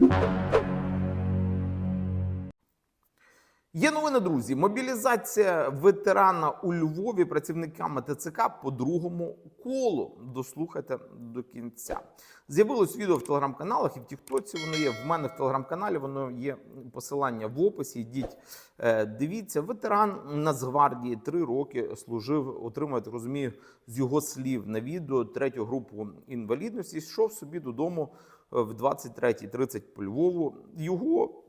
Música Є новини, друзі. Мобілізація ветерана у Львові працівниками ТЦК по другому колу. Дослухайте до кінця. З'явилось відео в телеграм-каналах і в Тіктоці. Воно є в мене в телеграм-каналі. Воно є посилання в описі. Йдіть, е, дивіться. Ветеран Нацгвардії три роки служив. Отримує, розумію, з його слів на відео третю групу інвалідності. Йшов собі додому е, в 23.30 по Львову. Його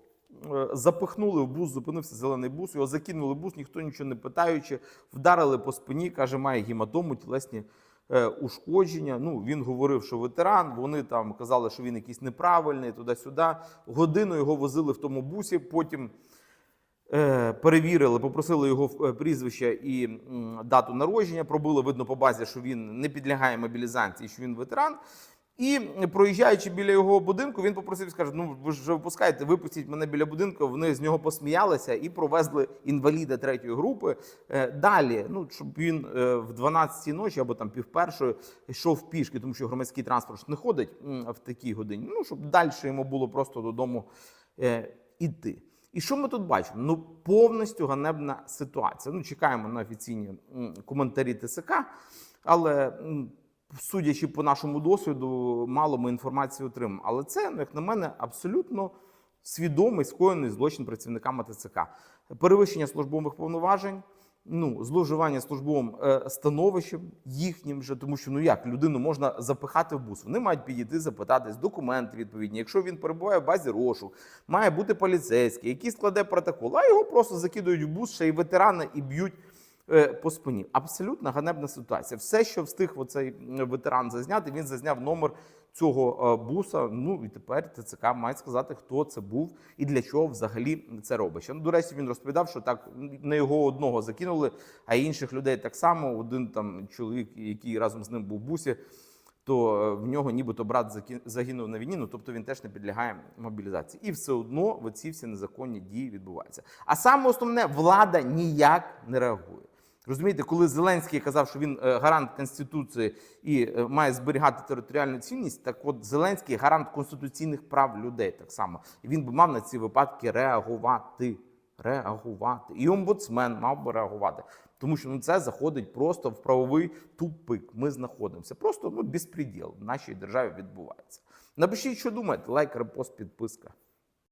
запихнули в бус, зупинився зелений бус, його закинули в бус, ніхто нічого не питаючи, вдарили по спині, каже, має гематому, тілесні е, ушкодження. Ну, він говорив, що ветеран, вони там казали, що він якийсь неправильний, туди-сюди. Годину його возили в тому бусі, потім. Е, Перевірили, попросили його е, прізвище і дату народження. Пробили видно по базі, що він не підлягає мобілізації, що він ветеран. І проїжджаючи біля його будинку, він попросив, скаже: ну ви ж вже випускаєте, випустіть мене біля будинку. Вони з нього посміялися і провезли інваліда третьої групи. Е, Далі, ну щоб він е, в 12-й ночі або там півпершої йшов пішки, тому що громадський транспорт не ходить в такій годині. Ну щоб далі йому було просто додому е, іти. І що ми тут бачимо? Ну повністю ганебна ситуація. Ну чекаємо на офіційні коментарі ТСК, але. Судячи по нашому досвіду, мало ми інформації отримаємо. Але це, ну, як на мене, абсолютно свідомий скоєний злочин працівниками ТЦК. Перевищення службових повноважень, ну, зловживання службовим е, становищем їхнім же, тому що ну як людину можна запихати в бус. Вони мають підійти, запитатись, документи відповідні. Якщо він перебуває в базі розшук, має бути поліцейський, який складе протокол, а його просто закидують в бус, ще й ветерани і б'ють по спині. Абсолютно ганебна ситуація. Все, що встиг оцей ветеран зазняти, він зазняв номер цього е, буса. Ну і тепер ТЦК має сказати, хто це був і для чого взагалі це робить. Ну, до речі, він розповідав, що так не його одного закинули, а інших людей так само. Один там чоловік, який разом з ним був в бусі. То е, в нього нібито брат загинув на війні, ну тобто він теж не підлягає мобілізації. І все одно ці всі незаконні дії відбуваються. А саме основне, влада ніяк не реагує. Розумієте, коли Зеленський казав, що він е, гарант Конституції і е, має зберігати територіальну цінність, так от Зеленський гарант конституційних прав людей так само. І він би мав на ці випадки реагувати. Реагувати. І омбудсмен мав би реагувати. Тому що ну, це заходить просто в правовий тупик. Ми знаходимося. Просто ну, безпреділ в нашій державі відбувається. Напишіть, що думаєте, лайк, репост, підписка.